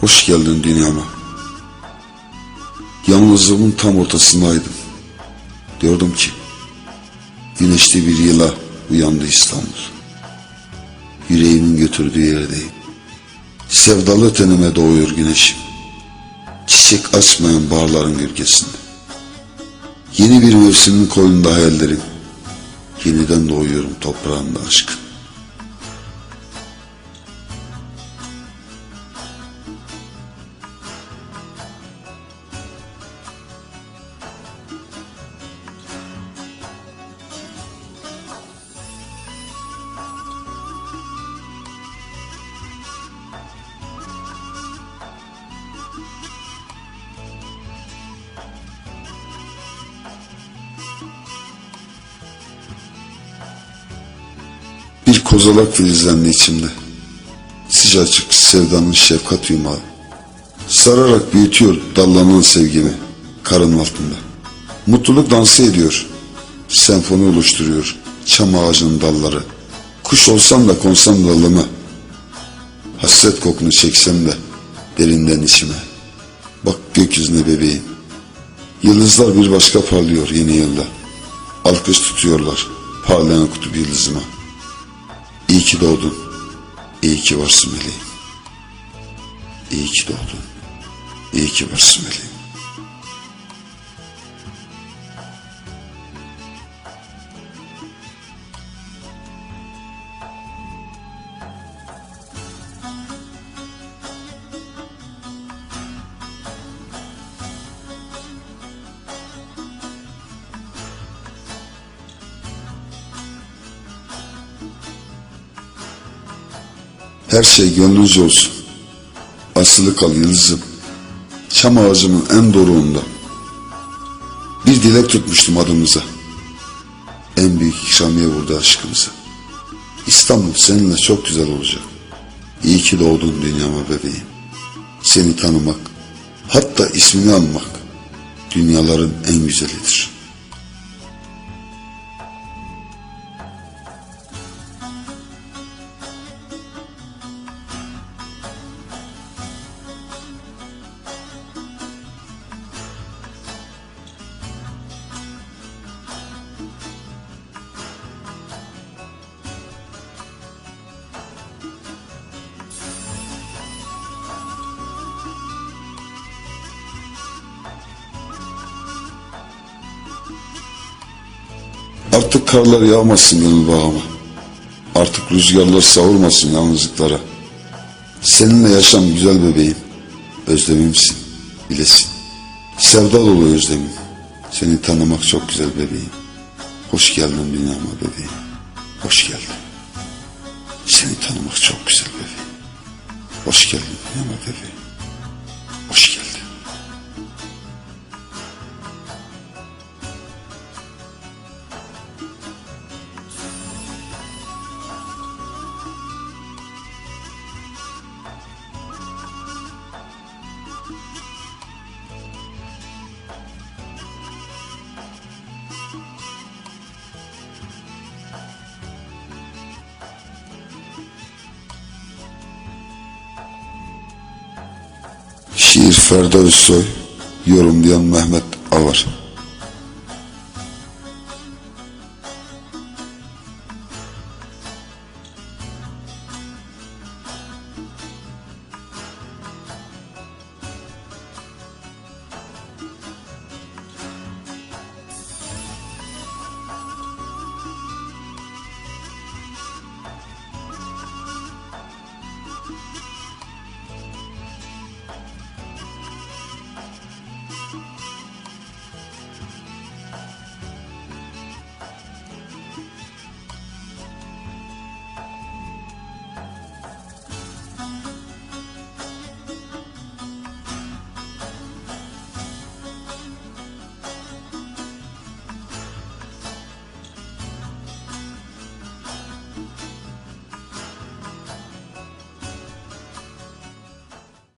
Hoş geldin dünyama. Yalnızlığımın tam ortasındaydım. Diyordum ki, güneşli bir yıla uyandı İstanbul. Yüreğimin götürdüğü yerdeyim. Sevdalı tenime doğuyor güneşim. Çiçek açmayan bağların gölgesinde. Yeni bir mevsimin koynunda hayallerim. Yeniden doğuyorum toprağında aşkın. Kozalak filizlendi içimde. Sıcacık sevdanın şefkat yumağı. Sararak büyütüyor dallanan sevgimi karın altında. Mutluluk dansı ediyor. Senfoni oluşturuyor çam ağacının dalları. Kuş olsam da konsam dalıma. Hasret kokunu çeksem de derinden içime. Bak gökyüzüne bebeğim. Yıldızlar bir başka parlıyor yeni yılda. Alkış tutuyorlar parlayan kutup yıldızıma. Ki doğdun. İyi ki varsın meleğim. İyi ki doğdun. İyi ki varsın meleğim. Her şey gönlünüzce olsun. Asılı kal yıldızım. Çam ağacımın en doruğunda. Bir dilek tutmuştum adımıza. En büyük ikramiye vurdu aşkımıza. İstanbul seninle çok güzel olacak. İyi ki doğdun dünyama bebeğim. Seni tanımak, hatta ismini anmak dünyaların en güzelidir. Artık karlar yağmasın gönül bağıma. Artık rüzgarlar savurmasın yalnızlıklara. Seninle yaşam güzel bebeğim. Özlemimsin, bilesin. Sevda dolu özlemim. Seni tanımak çok güzel bebeğim. Hoş geldin dünyama bebeğim. Hoş geldin. Seni tanımak çok güzel bebeğim. Hoş geldin dünyama bebeğim. Şiir Ferda Üssoy Yorumlayan Mehmet Avar.